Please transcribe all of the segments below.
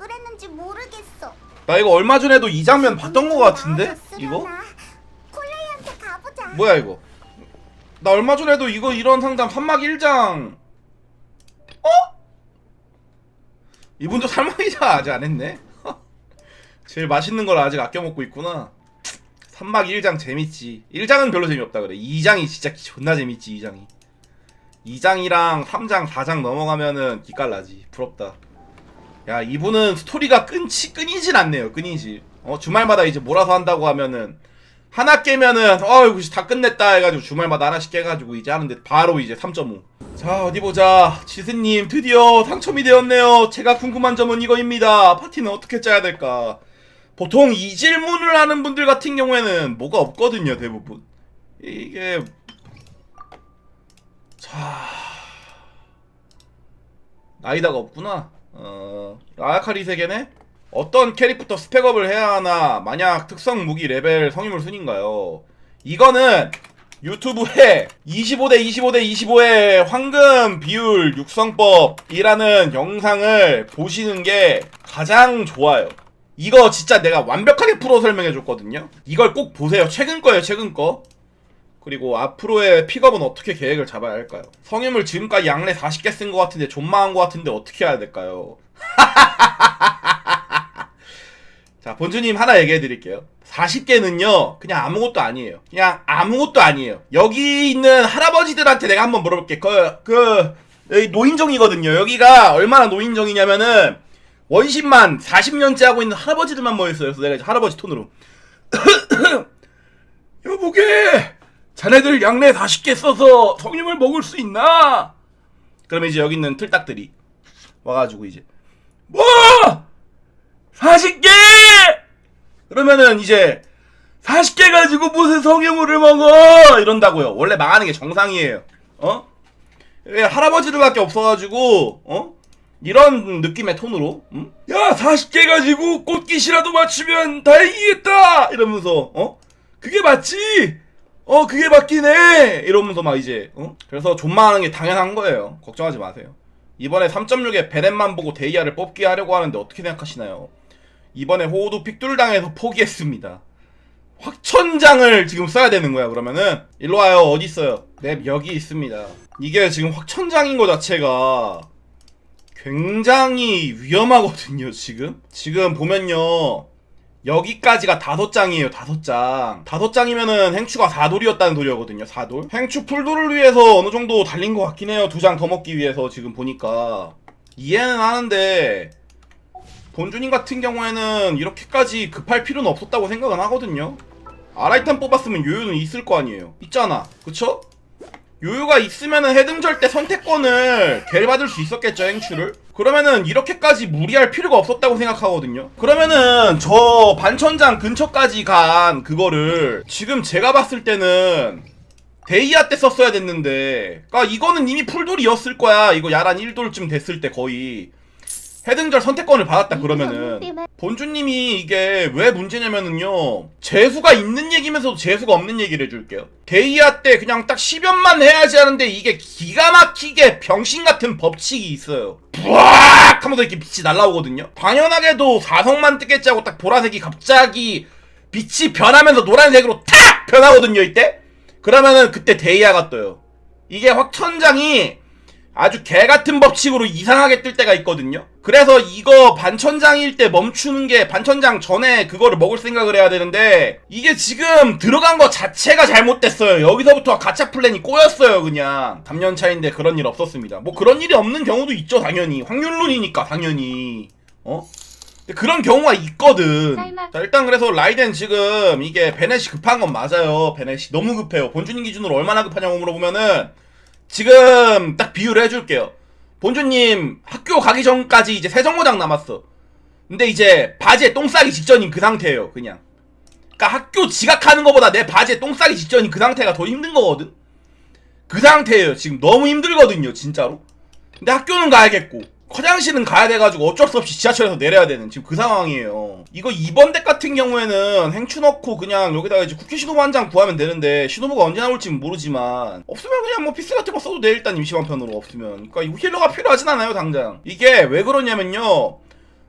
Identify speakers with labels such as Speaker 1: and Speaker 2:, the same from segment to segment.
Speaker 1: 그랬는지 모르겠어.
Speaker 2: 나 이거 얼마 전에도 이 장면 봤던 거 같은데? 이거?
Speaker 1: 콜레이한테 가보자.
Speaker 2: 뭐야 이거 나 얼마 전에도 이거 이런 상담 3막 1장 어? 이분도 살막이자 아직 안 했네 제일 맛있는 걸 아직 아껴 먹고 있구나 3막 1장 재밌지 1장은 별로 재미없다 그래 2장이 진짜 존나 재밌지 2장이 2장이랑 3장 4장 넘어가면은 기깔나지 부럽다 야 이분은 스토리가 끊지 끊이질 않네요. 끊이질 어 주말마다 이제 몰아서 한다고 하면은 하나 깨면은 어이구 다 끝냈다 해가지고 주말마다 하나씩 깨가지고 이제 하는데 바로 이제 3.5자 어디 보자. 지스님 드디어 당첨이 되었네요. 제가 궁금한 점은 이거입니다. 파티는 어떻게 짜야 될까? 보통 이 질문을 하는 분들 같은 경우에는 뭐가 없거든요 대부분. 이게 자 나이다가 없구나 어 아야카리 세계네 어떤 캐릭부터 스펙업을 해야 하나 만약 특성 무기 레벨 성인물 순인가요? 이거는 유튜브에 25대 25대 25의 황금 비율 육성법이라는 영상을 보시는 게 가장 좋아요. 이거 진짜 내가 완벽하게 풀어 설명해 줬거든요. 이걸 꼭 보세요. 최근 거예요, 최근 거. 그리고 앞으로의 픽업은 어떻게 계획을 잡아야 할까요? 성인물 지금까지 양례 40개 쓴 것 같은데 존망한 것 같은데 어떻게 해야 될까요? 자, 본주님 하나 얘기해 드릴게요. 40개는요, 그냥 아무것도 아니에요. 그냥 아무것도 아니에요. 여기 있는 할아버지들한테 내가 한번 물어볼게. 그, 그, 여기 노인정이거든요. 여기가 얼마나 노인정이냐면은, 원신만 40년째 하고 있는 할아버지들만 모여있어요. 그래서 내가 이제 할아버지 톤으로. 여보게! 자네들 양내 40개 써서 성님을 먹을 수 있나? 그러면 이제 여기 있는 틀딱들이 와가지고 이제, 뭐! 40개! 그러면은 이제 40개 가지고 무슨 성형물을 먹어! 이런다고요. 원래 망하는 게 정상이에요. 어? 왜 할아버지들밖에 없어가지고 어? 이런 느낌의 톤으로 응? 야 40개 가지고 꽃깃이라도 맞추면 다행이겠다! 이러면서 어? 그게 맞지? 어 그게 해! 이러면서 막 이제 어? 그래서 존망하는 게 당연한 거예요. 걱정하지 마세요. 이번에 3.6에 베넷만 보고 데이아를 뽑기 하려고 하는데 어떻게 생각하시나요? 이번에 호우도 픽둘당해서 포기했습니다. 확천장을 지금 써야 되는 거야 그러면은 일로 와요 어디 있어요 맵 여기 있습니다 이게 지금 확천장인 거 자체가 굉장히 위험하거든요 지금 지금 보면요 여기까지가 다섯 장이에요 다섯 장 다섯 장이면은 행추가 4돌이었다는 소리거든요 4돌 행추 풀돌을 위해서 어느 정도 달린 것 같긴 해요 두 장 더 먹기 위해서 지금 보니까 이해는 하는데 본주님 같은 경우에는 이렇게까지 급할 필요는 없었다고 생각은 하거든요. 아라이탄 뽑았으면 요요는 있을 거 아니에요. 있잖아. 그쵸? 요요가 있으면은 해등절 때 선택권을 개받을 수 있었겠죠, 행추를? 그러면은 이렇게까지 무리할 필요가 없었다고 생각하거든요. 그러면은 저 반천장 근처까지 간 그거를 지금 제가 봤을 때는 데이아 때 썼어야 됐는데 그니까 이거는 이미 풀돌이었을 거야. 이거 야란 1돌쯤 됐을 때 거의. 해등절 선택권을 받았다 그러면은 본주님이 이게 왜 문제냐면은요 재수가 있는 얘기면서도 재수가 없는 얘기를 해줄게요. 데이아 때 그냥 딱 10연만 해야지 하는데 이게 기가 막히게 병신 같은 법칙이 있어요. 부악! 하면서 이렇게 빛이 날라오거든요. 당연하게도 사성만 뜨겠지 하고 딱 보라색이 갑자기 빛이 변하면서 노란색으로 탁 변하거든요 이때? 그러면은 그때 데이아가 떠요. 이게 확천장이 아주 개 같은 법칙으로 이상하게 뜰 때가 있거든요. 그래서 이거 반천장일 때 멈추는 게 반천장 전에 그거를 먹을 생각을 해야 되는데 이게 지금 들어간 거 자체가 잘못됐어요. 여기서부터 가짜 플랜이 꼬였어요, 그냥. 3년 차인데 그런 일 없었습니다. 뭐 그런 일이 없는 경우도 있죠, 당연히. 확률론이니까 당연히. 어? 그런 경우가 있거든. 자, 일단 그래서 라이덴 지금 이게 베넷이 급한 건 맞아요. 베넷이 너무 급해요. 본주님 기준으로 얼마나 급하냐고 물어보면은 지금 딱 비유를 해줄게요. 본주님 학교 가기 전까지 이제 세 정거장 남았어. 근데 이제 바지에 똥 싸기 직전인 그 상태예요. 그냥. 그러니까 학교 지각하는 것보다 내 바지에 똥 싸기 직전인 그 상태가 더 힘든 거거든. 그 상태예요. 지금 너무 힘들거든요. 진짜로. 근데 학교는 가야겠고 화장실은 가야 돼가지고 어쩔 수 없이 지하철에서 내려야 되는 지금 그 상황이에요. 이거 이번 덱 같은 경우에는 행추 넣고 그냥 여기다가 이제 쿠키 시노부 한 장 구하면 되는데 시노부가 언제 나올지는 모르지만 없으면 그냥 뭐 피스 같은 거 써도 돼 일단 임시방편으로 없으면. 그러니까 힐러가 필요하진 않아요 당장. 이게 왜 그러냐면요.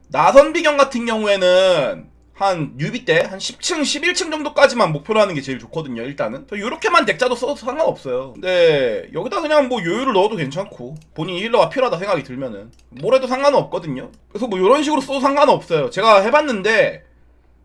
Speaker 2: 나선 비경 같은 경우에는 한 유비 때 한 10층, 11층 정도까지만 목표로 하는 게 제일 좋거든요. 일단은 요렇게만 덱 짜도 써도 상관없어요. 근데 여기다 그냥 뭐 요요를 넣어도 괜찮고 본인 이 힐러가 필요하다 생각이 들면은 뭘 해도 상관은 없거든요. 그래서 뭐 이런 식으로 써도 상관은 없어요. 제가 해봤는데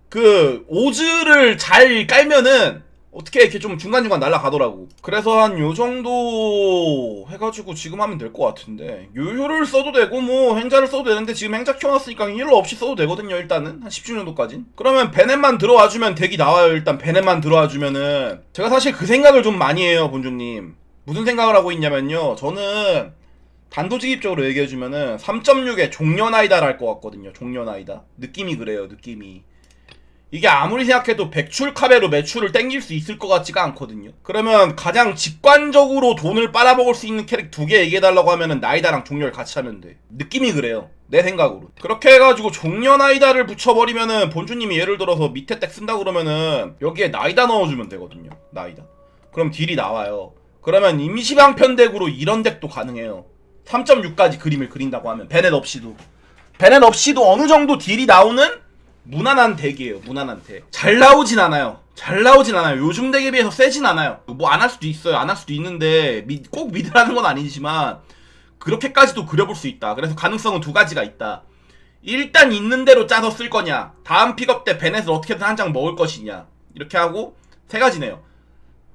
Speaker 2: 그 오즈를 잘 깔면은 어떻게 이렇게 좀 중간중간 날아가더라고. 그래서 한 요 정도 해가지고 지금 하면 될 것 같은데. 요요를 써도 되고, 뭐, 행자를 써도 되는데, 지금 행자 키워놨으니까 힐러 없이 써도 되거든요, 일단은. 한 10주 정도까진. 그러면 베넷만 들어와주면 덱이 나와요, 일단. 베넷만 들어와주면은. 제가 사실 그 생각을 좀 많이 해요, 본주님. 무슨 생각을 하고 있냐면요. 저는 단도직입적으로 얘기해주면은 3.6에 종려나이다를 할것 같거든요, 종려나이다. 느낌이 그래요, 느낌이. 이게 아무리 생각해도 백출 카베로 매출을 땡길 수 있을 것 같지가 않거든요. 그러면 가장 직관적으로 돈을 빨아먹을 수 있는 캐릭 두 개 얘기해달라고 하면은 나이다랑 종려를 같이 하면 돼. 느낌이 그래요. 내 생각으로. 그렇게 해가지고 종려 나이다를 붙여버리면은 본주님이 예를 들어서 밑에 덱 쓴다 그러면은 여기에 나이다 넣어주면 되거든요. 나이다. 그럼 딜이 나와요. 그러면 임시방편 덱으로 이런 덱도 가능해요. 3.6까지 그림을 그린다고 하면 베넷 없이도 베넷 없이도 어느 정도 딜이 나오는 무난한 덱이에요. 무난한 덱. 잘 나오진 않아요. 잘 나오진 않아요. 요즘 덱에 비해서 세진 않아요. 뭐 안 할 수도 있어요. 안 할 수도 있는데 미- 꼭 미드라는 건 아니지만 그렇게까지도 그려볼 수 있다. 그래서 가능성은 두 가지가 있다. 일단 있는 대로 짜서 쓸 거냐. 다음 픽업 때 베넷을 어떻게든 한 장 먹을 것이냐. 이렇게 하고 세 가지네요.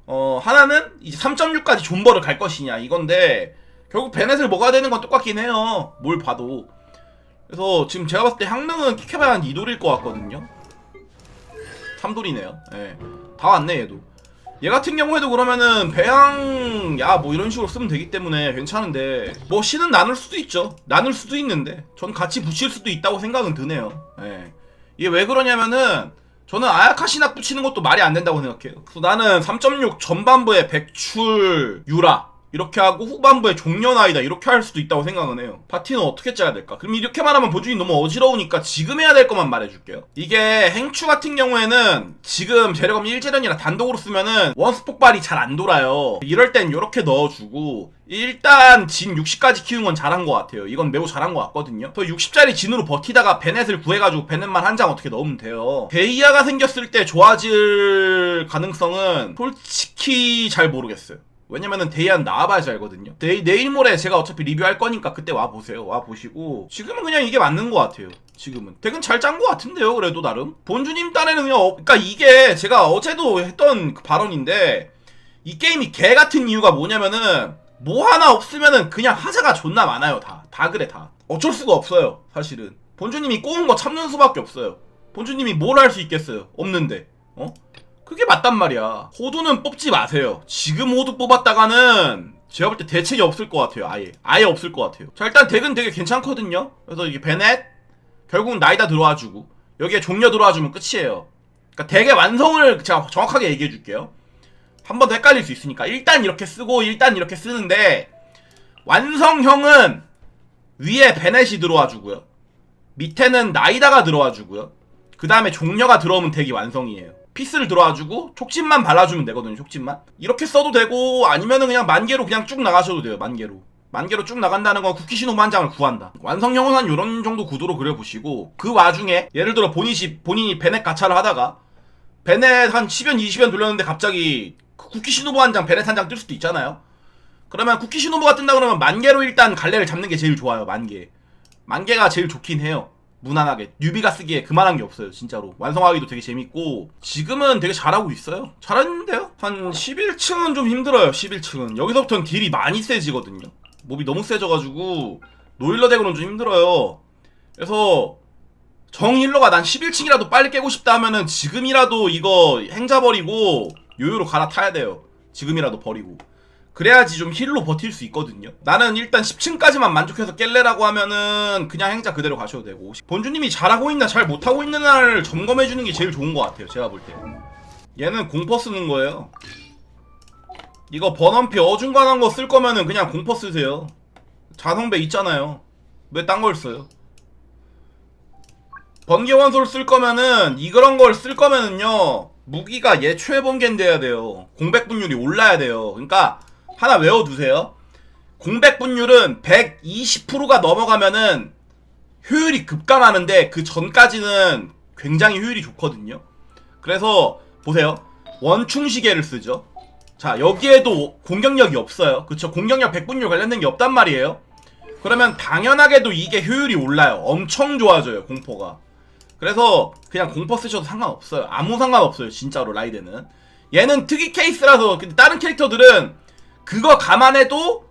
Speaker 2: 어 하나는 이제 3.6까지 존버를 갈 것이냐 이건데 결국 베넷을 먹어야 되는 건 똑같긴 해요. 뭘 봐도. 그래서 지금 제가 봤을 때 향릉은 킥해봐야 한 2돌일 것 같거든요. 3돌이네요. 예. 다 왔네 얘도. 얘 같은 경우에도 그러면은 배양 야 뭐 이런 식으로 쓰면 되기 때문에 괜찮은데 뭐 신은 나눌 수도 있죠. 나눌 수도 있는데 전 같이 붙일 수도 있다고 생각은 드네요. 예. 이게 왜 그러냐면은 저는 아야카 신학 붙이는 것도 말이 안 된다고 생각해요. 그래서 나는 3.6 전반부에 백출 유라 이렇게 하고 후반부에 종려나이다 이렇게 할 수도 있다고 생각은 해요. 파티는 어떻게 짜야 될까? 그럼 이렇게 말하면 보준이 너무 어지러우니까 지금 해야 될 것만 말해줄게요. 이게 행추 같은 경우에는 지금 재력업 1재련이라 단독으로 쓰면은 원스 폭발이 잘 안 돌아요. 이럴 땐 이렇게 넣어주고 일단 진 60까지 키운 건 잘한 것 같아요. 이건 매우 잘한 것 같거든요. 저 60짜리 진으로 버티다가 베넷을 구해가지고 베넷만 한 장 어떻게 넣으면 돼요. 데이아가 생겼을 때 좋아질 가능성은 솔직히 잘 모르겠어요. 왜냐면은 데이안 나와봐야지 알거든요. 내, 내일 모레 제가 어차피 리뷰할 거니까 그때 와 보세요. 와 보시고 지금은 그냥 이게 맞는 것 같아요. 지금은 덱은 잘 짠 것 같은데요. 그래도 나름 본주님 딴에는 그냥 어, 그러니까 이게 제가 어제도 했던 그 발언인데 이 게임이 개 같은 이유가 뭐냐면은 뭐 하나 없으면은 그냥 하자가 존나 많아요. 다 다 그래 다 어쩔 수가 없어요. 사실은 본주님이 꼬은 거 참는 수밖에 없어요. 본주님이 뭘 할 수 있겠어요. 없는데 어? 그게 맞단 말이야. 호두는 뽑지 마세요. 지금 호두 뽑았다가는 제가 볼 때 대책이 없을 것 같아요. 아예. 아예 없을 것 같아요. 자, 일단 덱은 되게 괜찮거든요. 그래서 이게 베넷, 결국은 나이다 들어와주고, 여기에 종려 들어와주면 끝이에요. 그러니까 덱의 완성을 제가 정확하게 얘기해 줄게요. 한 번 더 헷갈릴 수 있으니까. 일단 이렇게 쓰고, 일단 이렇게 쓰는데, 완성형은 위에 베넷이 들어와주고요. 밑에는 나이다가 들어와주고요. 그 다음에 종려가 들어오면 덱이 완성이에요. 피스를 들어와주고 촉진만 발라주면 되거든요. 촉진만 이렇게 써도 되고 아니면은 그냥 만개로 그냥 쭉 나가셔도 돼요. 만개로 만개로 쭉 나간다는 건 쿠키 신호 한 장을 구한다. 완성형은 한 이런 정도 구도로 그려보시고 그 와중에 예를 들어 본인이 본인이 베넷 가차를 하다가 베넷 한 10연 20연 돌렸는데 갑자기 그 쿠키 신호부 한장 베넷 한 장 뜰 수도 있잖아요. 그러면 쿠키 신호부가 뜬다 그러면 만개로 일단 갈래를 잡는 게 제일 좋아요. 만개 만개가 제일 좋긴 해요. 무난하게. 뉴비가 쓰기에 그만한 게 없어요 진짜로. 완성하기도 되게 재밌고. 지금은 되게 잘하고 있어요. 잘했는데요? 한 11층은 좀 힘들어요 11층은. 여기서부터는 딜이 많이 세지거든요. 몹이 너무 세져가지고 노일러 덱으로는 좀 힘들어요. 그래서 정일러가 난 11층이라도 빨리 깨고 싶다 하면은 지금이라도 이거 행자 버리고 요요로 갈아타야 돼요. 지금이라도 버리고 그래야지 좀 힐로 버틸 수 있거든요. 나는 일단 10층까지만 만족해서 깰래라고 하면은 그냥 행자 그대로 가셔도 되고 본주님이 잘하고 있나 잘 못하고 있는 날 점검해주는 게 제일 좋은 것 같아요. 제가 볼 때. 얘는 공퍼 쓰는 거예요. 이거 번원피 어중간한 거 쓸 거면은 그냥 공퍼 쓰세요. 자성배 있잖아요. 왜 딴 걸 써요? 번개 원소를 쓸 거면은 이런 걸 쓸 거면은요 무기가 얘 최 번개인 돼야 돼요. 공백 분율이 올라야 돼요. 그러니까 하나 외워두세요. 공백 분율은 120%가 넘어가면은 효율이 급감하는데 그 전까지는 굉장히 효율이 좋거든요. 그래서 보세요. 원충 시계를 쓰죠. 자, 여기에도 공격력이 없어요. 그쵸? 공격력 100분율 관련된 게 없단 말이에요. 그러면 당연하게도 이게 효율이 올라요. 엄청 좋아져요, 공포가. 그래서 그냥 공포 쓰셔도 상관없어요. 아무 상관없어요, 진짜로 라이드는. 얘는 특이 케이스라서 근데 다른 캐릭터들은 그거 감안해도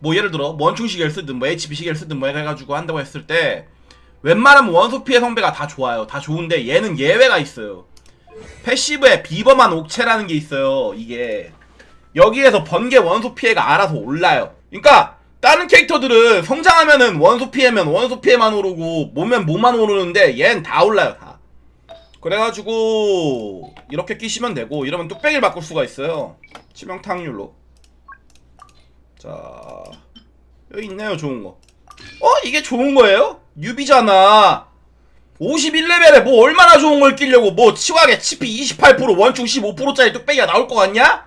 Speaker 2: 뭐 예를 들어 뭐 원충 시계를 쓰든 뭐 HP 시계를 쓰든 뭐 해가지고 한다고 했을 때 웬만하면 원소 피해 성배가 다 좋아요. 다 좋은데 얘는 예외가 있어요. 패시브에 비범한 옥체라는 게 있어요. 이게 여기에서 번개 원소 피해가 알아서 올라요. 그러니까 다른 캐릭터들은 성장하면은 원소 피해면 원소 피해만 오르고 몸면 몸만 오르는데 얘는 다 올라요 다. 그래가지고 이렇게 끼시면 되고 이러면 뚝배기를 바꿀 수가 있어요. 치명타 확률로. 자 여기 있네요 좋은 거. 어 이게 좋은 거예요? 뉴비잖아. 51레벨에 뭐 얼마나 좋은 걸 끼려고 뭐 치와게 치피 28% 원충 15%짜리 뚝배기가 나올 것 같냐?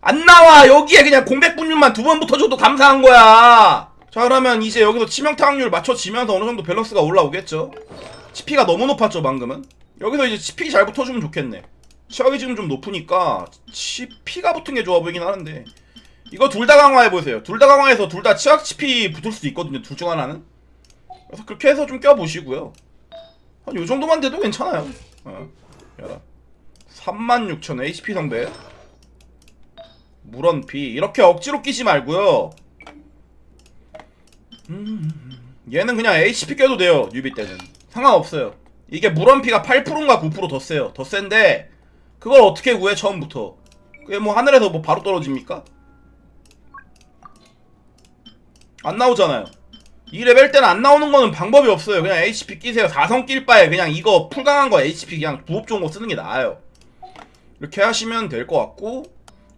Speaker 2: 안 나와 여기에 그냥 공백 분율만 두 번 붙어줘도 감사한 거야 자 그러면 이제 여기서 치명타 확률 맞춰지면서 어느 정도 밸런스가 올라오겠죠 치피가 너무 높았죠 방금은 여기서 이제 치피 잘 붙어주면 좋겠네 치wak이 지금 좀 높으니까 치피가 붙은 게 좋아 보이긴 하는데 이거 둘 다 강화해보세요 둘 다 강화해서 둘 다 치약 치피 붙을 수도 있거든요 둘 중 하나는 그래서 그렇게 해서 좀 껴보시고요 한 요 정도만 돼도 괜찮아요 어, 열아 36,000 HP 성배 물원피 이렇게 억지로 끼지 말고요. 음, 얘는 그냥 HP 껴도 돼요. 뉴비 때는 상관없어요. 이게 물원피가 8%인가 9%더 세요. 더 센데 그걸 어떻게 구해 처음부터? 그게 뭐 하늘에서 뭐 바로 떨어집니까? 안 나오잖아요. 이 레벨 때는 안 나오는 거는 방법이 없어요. 그냥 HP 끼세요. 4성 낄 바에 그냥 이거 풀강한 거 HP 그냥 부업 좋은 거 쓰는 게 나아요. 이렇게 하시면 될 것 같고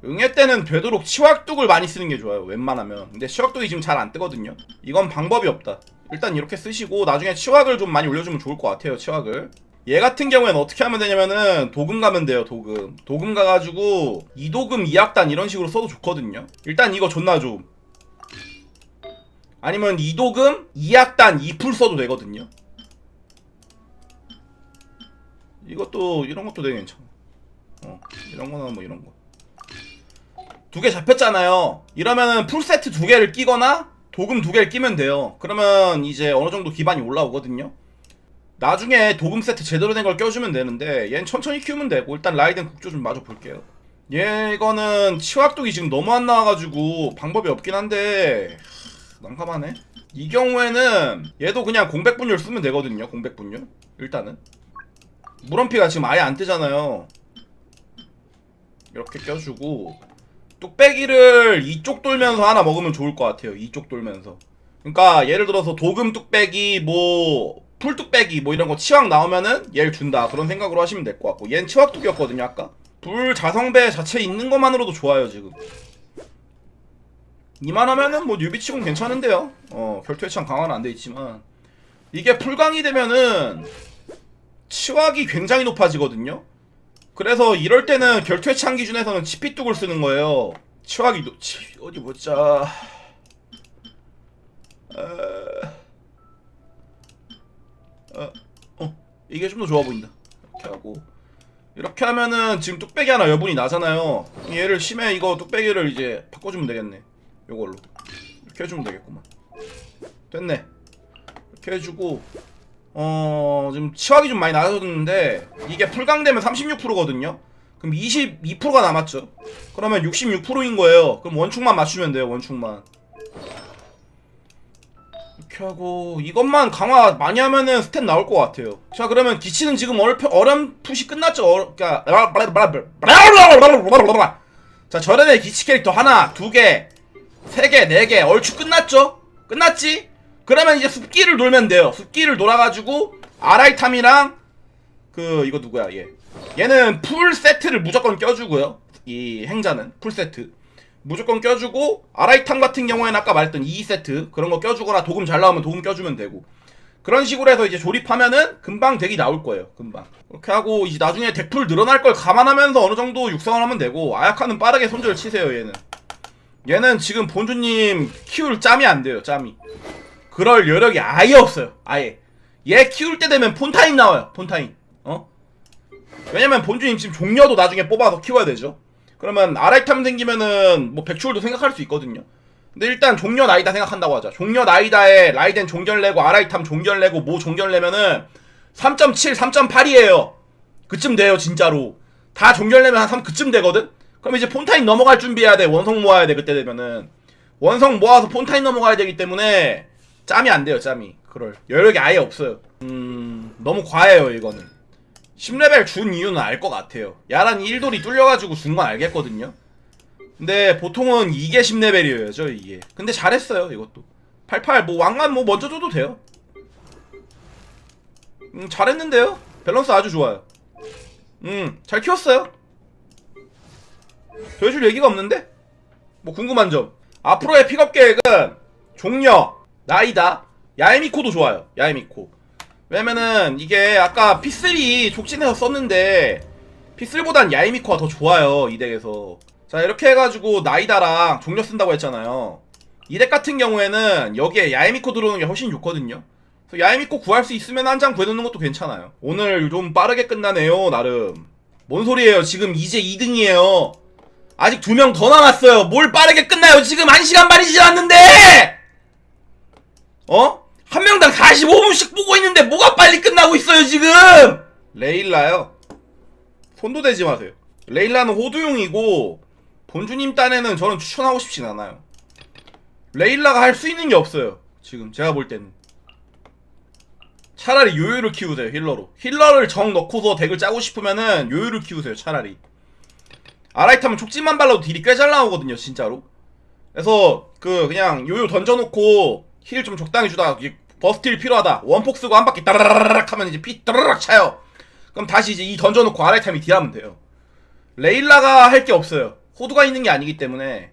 Speaker 2: 응애 때는 되도록 치확뚝을 많이 쓰는 게 좋아요. 웬만하면. 근데 치확뚝이 지금 잘 안 뜨거든요. 이건 방법이 없다. 일단 이렇게 쓰시고 나중에 치확을 좀 많이 올려주면 좋을 것 같아요. 치확을. 얘 같은 경우에는 어떻게 하면 되냐면은 도금 가면 돼요. 도금. 도금 가가지고 이도금 이악단 이런 식으로 써도 좋거든요. 일단 이거 존나 좋음. 아니면 이도금 이악단 이풀 써도 되거든요. 이것도 이런 것도 되게 괜찮아. 어 이런 거나 뭐 이런 거. 두 개 잡혔잖아요. 이러면은 풀세트 두 개를 끼거나 도금 두 개를 끼면 돼요. 그러면 이제 어느 정도 기반이 올라오거든요. 나중에 도금 세트 제대로 된 걸 껴주면 되는데 얘는 천천히 키우면 되고 일단 라이덴 국조 좀 마저 볼게요. 얘 이거는 치확독이 지금 너무 안 나와가지고 방법이 없긴 한데 하, 난감하네. 이 경우에는 얘도 그냥 공백분율 쓰면 되거든요. 공백분율 일단은 물원피가 지금 아예 안 뜨잖아요. 이렇게 껴주고 뚝배기를 이쪽 돌면서 하나 먹으면 좋을 것 같아요. 이쪽 돌면서. 그러니까 예를 들어서 도금 뚝배기 뭐 풀 뚝배기 뭐 이런 거 치확 나오면은 얘를 준다 그런 생각으로 하시면 될 것 같고 얘는 치확 뚝이었거든요 아까 불 자성배 자체 있는 것만으로도 좋아요 지금 이만하면은 뭐 뉴비치곤 괜찮은데요 어 결투의 창 강화는 안 돼 있지만 이게 풀강이 되면은 치확이 굉장히 높아지거든요 그래서 이럴 때는 결투의 창 기준에서는 치피뚝을 쓰는 거예요. 치확이도 치 어디 보자. 어, 어, 어 이게 좀 더 좋아 보인다. 이렇게 하고 이렇게 하면은 지금 뚝배기 하나 여분이 나잖아요. 얘를 심해 이거 뚝배기를 이제 바꿔주면 되겠네. 요걸로. 이렇게 해주면 되겠구만. 됐네. 이렇게 해주고 어 지금 치확이 좀 많이 낮아졌는데 이게 풀강되면 36%거든요? 그럼 22%가 남았죠? 그러면 66%인 거예요. 그럼 원축만 맞추면 돼요 원축만. 이렇게 하고 이것만 강화 많이 하면은 스탯 나올 것 같아요. 자 그러면 기치는 지금 어렴, 어렴풋이 끝났죠? 어, 그러니까 자 저런의 기치 캐릭터 하나 두개 세개네개 얼추 끝났죠 끝났지? 그러면 이제 숲길을 돌면 돼요. 숲길을 돌아가지고 아라이탐이랑 그 이거 누구야 얘. 얘는 풀 세트를 무조건 껴주고요. 이 행자는 풀 세트 무조건 껴주고 아라이탐 같은 경우에는 아까 말했던 2세트 그런 거 껴주거나 도금 잘 나오면 도금 껴주면 되고 그런 식으로 해서 이제 조립하면은 금방 덱이 나올 거예요. 금방. 그렇게 하고 이제 나중에 덱풀 늘어날 걸 감안하면서 어느 정도 육성을 하면 되고 아야카는 빠르게 손절 치세요 얘는. 얘는 지금 본주님 키울 짬이 안 돼요 짬이. 그럴 여력이 아예 없어요. 아예. 얘 키울 때 되면 폰타인 나와요. 폰타인. 어? 왜냐면 본주님 지금 종려도 나중에 뽑아서 키워야 되죠. 그러면 아라이탐 생기면은 뭐 백출도 생각할 수 있거든요. 근데 일단 종려 나이다 생각한다고 하자. 종려 나이다에 라이덴 종결 내고 아라이탐 종결 내고 모 종결 내면은 3.7, 3.8이에요. 그쯤 돼요, 진짜로. 다 종결 내면 한 3, 그쯤 되거든? 그럼 이제 폰타인 넘어갈 준비해야 돼. 원성 모아야 돼, 그때 되면은. 원성 모아서 폰타인 넘어가야 되기 때문에 짬이 안 돼요, 짬이. 그럴. 여력이 아예 없어요. 음, 너무 과해요, 이거는. 10레벨 준 이유는 알 것 같아요. 야란 1돌이 뚫려가지고 준 건 알겠거든요. 근데 보통은 이게 10레벨이어야죠, 이게. 근데 잘했어요, 이것도. 88, 뭐, 왕관 뭐 먼저 줘도 돼요. 음, 잘했는데요? 밸런스 아주 좋아요. 음, 잘 키웠어요. 보여줄 얘기가 없는데? 뭐 궁금한 점. 앞으로의 픽업 계획은 종려, 나이다, 야에미코도 좋아요. 야에미코. 왜냐면은 이게 아까 P3 족진해서 썼는데 P3보단 야에미코가 더 좋아요. 이 덱에서. 자 이렇게 해가지고 나이다랑 종려 쓴다고 했잖아요. 이 덱 같은 경우에는 여기에 야에미코 들어오는 게 훨씬 좋거든요. 그래서 야에미코 구할 수 있으면 한 장 구해놓는 것도 괜찮아요. 오늘 좀 빠르게 끝나네요, 나름. 뭔 소리예요? 지금 이제 2등이에요. 아직 두 명 더 남았어요. 뭘 빠르게 끝나요? 지금 1시간 반이 지났는데! 어? 한 명당 45분씩 보고 있는데 뭐가 빨리 끝나고 있어요, 지금! 레일라요. 손도 대지 마세요. 레일라는 호두용이고, 본주님 딴에는 저는 추천하고 싶진 않아요. 레일라가 할 수 있는 게 없어요. 지금 제가 볼 때는. 차라리 요요를 키우세요 힐러로 힐러를 정 넣고서 덱을 짜고 싶으면은 요요를 키우세요 차라리 아라이타면 촉진만 발라도 딜이 꽤 잘 나오거든요 진짜로. 그래서 그 그냥 요요 던져놓고 힐 좀 적당히 주다가 이게 버스틸 필요하다. 원폭 쓰고 한 바퀴 따라라락 하면 이제 피 따라락 차요. 그럼 다시 이제 이 던져놓고 아라이타임이 딜하면 돼요. 레일라가 할 게 없어요. 호두가 있는 게 아니기 때문에